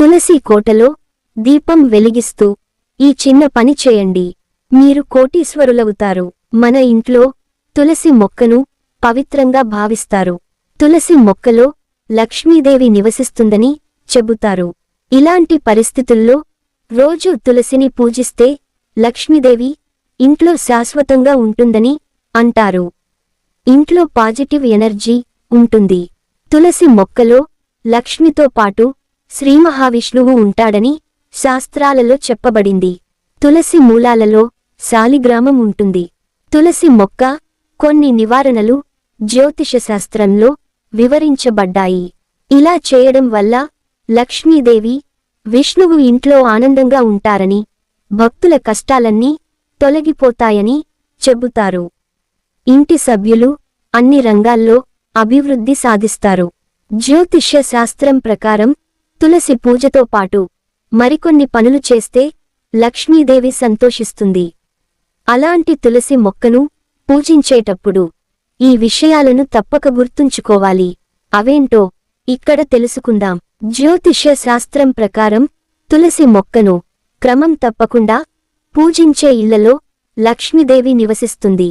తులసి కోటలో దీపం వెలిగిస్తూ ఈ చిన్న పని చేయండి. మీరు కోటీశ్వరులవుతారు. మన ఇంట్లో తులసి మొక్కను పవిత్రంగా భావిస్తారు. తులసి మొక్కలో లక్ష్మీదేవి నివసిస్తుందని చెబుతారు. ఇలాంటి పరిస్థితుల్లో రోజూ తులసిని పూజిస్తే లక్ష్మీదేవి ఇంట్లో శాశ్వతంగా ఉంటుందని అంటారు. ఇంట్లో పాజిటివ్ ఎనర్జీ ఉంటుంది. తులసి మొక్కలో లక్ష్మితో పాటు శ్రీ మహావిష్ణువు ఉంటాడని శాస్త్రాలలో చెప్పబడింది. తులసి మూలాలలో శాలిగ్రామం ఉంటుంది. తులసి మొక్క కొన్ని నివారణలు జ్యోతిష శాస్త్రంలో వివరించబడ్డాయి. ఇలా చేయడం వల్ల లక్ష్మీదేవి విష్ణువు ఇంట్లో ఆనందంగా ఉంటారని భక్తుల కష్టాలన్నీ తొలగిపోతాయని చెబుతారు. ఇంటి సభ్యులు అన్ని రంగాల్లో అభివృద్ధి సాధిస్తారు. జ్యోతిష్య శాస్త్రం ప్రకారం తులసి పూజతో పాటు మరికొన్ని పనులు చేస్తే లక్ష్మీదేవి సంతోషిస్తుంది. అలాంటి తులసి మొక్కను పూజించేటప్పుడు ఈ విషయాలను తప్పక గుర్తుంచుకోవాలి. అవేంటో ఇక్కడ తెలుసుకుందాం. జ్యోతిష్య శాస్త్రం ప్రకారం తులసి మొక్కను క్రమం తప్పకుండా పూజించే ఇళ్ళలో లక్ష్మీదేవి నివసిస్తుంది.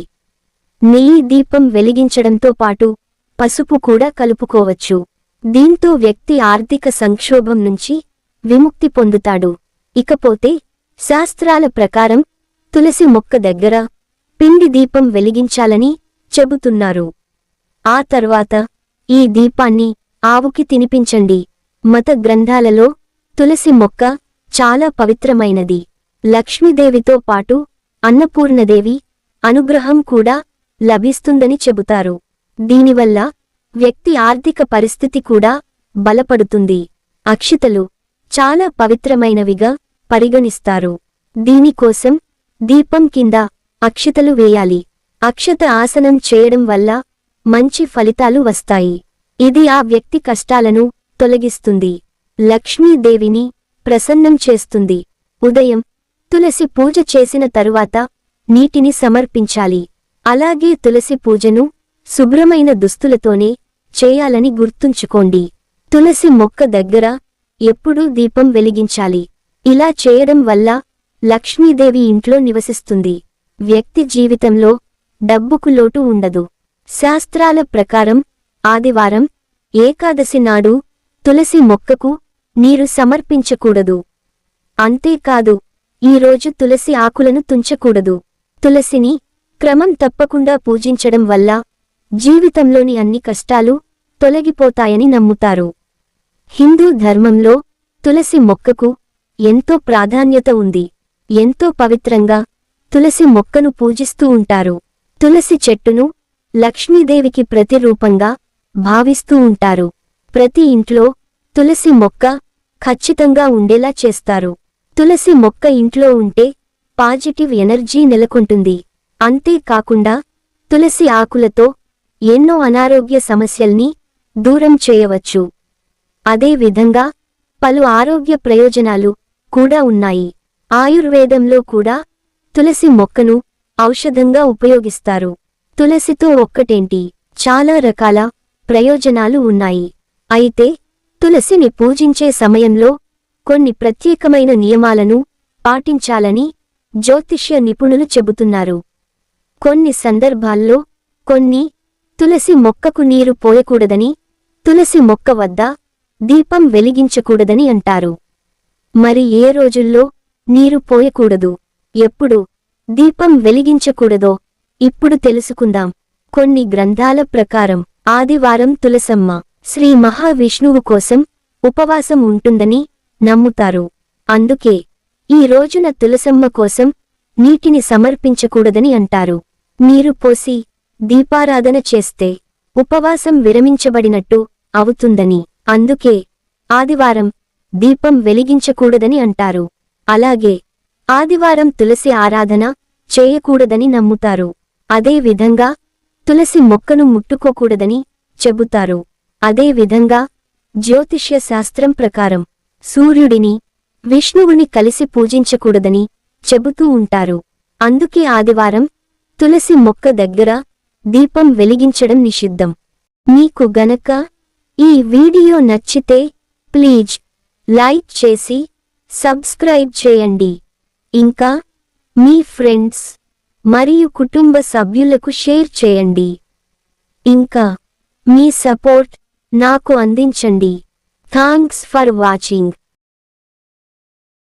నెయ్యి దీపం వెలిగించడంతో పాటు పసుపు కూడా కలుపుకోవచ్చు. దీంతో వ్యక్తి ఆర్థిక సంక్షోభం నుంచి విముక్తి పొందుతాడు. ఇకపోతే శాస్త్రాల ప్రకారం తులసి మొక్క దగ్గర పిండి దీపం వెలిగించాలని చెబుతున్నారు. ఆ తర్వాత ఈ దీపాన్ని ఆవుకి తినిపించండి. మత గ్రంథాలలో తులసి మొక్క చాలా పవిత్రమైనది. లక్ష్మీదేవితో పాటు అన్నపూర్ణదేవి అనుగ్రహం కూడా లభిస్తుందని చెబుతారు. దీనివల్ల వ్యక్తి ఆర్థిక పరిస్థితి కూడా బలపడుతుంది. అక్షితలు చాలా పవిత్రమైనవిగా పరిగణిస్తారు. దీనికోసం దీపం కింద అక్షితలు వేయాలి. అక్షత ఆసనం చేయడం వల్ల మంచి ఫలితాలు వస్తాయి. ఇది ఆ వ్యక్తి కష్టాలను తొలగిస్తుంది. లక్ష్మీదేవిని ప్రసన్నం చేస్తుంది. ఉదయం తులసి పూజ చేసిన తరువాత నీటిని సమర్పించాలి. అలాగే తులసి పూజను శుభ్రమైన దుస్తులతోనే చేయాలని గుర్తుంచుకోండి. తులసి మొక్క దగ్గర ఎప్పుడూ దీపం వెలిగించాలి. ఇలా చేయడం వల్ల లక్ష్మీదేవి ఇంట్లో నివసిస్తుంది. వ్యక్తి జీవితంలో డబ్బుకు లోటు ఉండదు. శాస్త్రాల ప్రకారం ఆదివారం ఏకాదశి నాడు తులసి మొక్కకు నీరు సమర్పించకూడదు. అంతేకాదు ఈరోజు తులసి ఆకులను తుంచకూడదు. తులసిని క్రమం తప్పకుండా పూజించడం వల్ల జీవితంలోని అన్ని కష్టాలు తొలగిపోతాయని నమ్ముతారు. హిందూ ధర్మంలో తులసి మొక్కకు ఎంతో ప్రాధాన్యత ఉంది. ఎంతో పవిత్రంగా తులసి మొక్కను పూజిస్తూ ఉంటారు. తులసి చెట్టును లక్ష్మీదేవికి ప్రతిరూపంగా భావిస్తూ ఉంటారు. ప్రతి ఇంట్లో తులసి మొక్క ఖచ్చితంగా ఉండేలా చేస్తారు. తులసి మొక్క ఇంట్లో ఉంటే పాజిటివ్ ఎనర్జీ నెలకొంటుంది. అంతేకాకుండా తులసి ఆకులతో ఎన్నో అనారోగ్య సమస్యల్ని దూరం చేయవచ్చు. అదే విధంగా పలు ఆరోగ్య ప్రయోజనాలు కూడా ఉన్నాయి. ఆయుర్వేదంలో కూడా తులసి మొక్కను ఔషధంగా ఉపయోగిస్తారు. తులసితో ఒక్కటేంటి? చాలా రకాల ప్రయోజనాలు ఉన్నాయి. అయితే తులసిని పూజించే సమయంలో కొన్ని ప్రత్యేకమైన నియమాలను పాటించాలని జ్యోతిష్య నిపుణులు చెబుతున్నారు. కొన్ని సందర్భాల్లో కొన్ని తులసి మొక్కకు నీరు పోయకూడదని తులసి మొక్క వద్ద దీపం వెలిగించకూడదని అంటారు. మరి ఏ రోజుల్లో నీరు పోయకూడదు? ఎప్పుడు దీపం వెలిగించకూడదో ఇప్పుడు తెలుసుకుందాం. కొన్ని గ్రంథాల ప్రకారం ఆదివారం తులసమ్మ శ్రీ మహావిష్ణువు కోసం ఉపవాసం ఉంటుందని నమ్ముతారు. అందుకే ఈ రోజున తులసమ్మ కోసం నీటిని సమర్పించకూడదని అంటారు. నీరు పోసి దీపారాధన చేస్తే ఉపవాసం విరమించబడినట్టు అవుతుందని. అందుకే ఆదివారం దీపం వెలిగించకూడదని అంటారు. అలాగే ఆదివారం తులసి ఆరాధన చేయకూడదని నమ్ముతారు. అదే విధంగా తులసి మొక్కను ముట్టుకోకూడదని చెబుతారు. అదే విధంగా జ్యోతిష్య శాస్త్రం ప్రకారం సూర్యుడిని విష్ణువుని కలిసి పూజించకూడదని చెబుతూ ఉంటారు. అందుకే ఆదివారం తులసి మొక్క దగ్గర దీపం వెలిగించడం నిషిద్ధం. మీకు గనక ఈ వీడియో నచ్చితే ప్లీజ్ లైక్ చేసి సబ్స్క్రైబ్ చేయండి. ఇంకా మీ ఫ్రెండ్స్ మరియు కుటుంబ సభ్యులకు షేర్ చేయండి. ఇంకా మీ సపోర్ట్ నాకు అందించండి. Thanks for watching.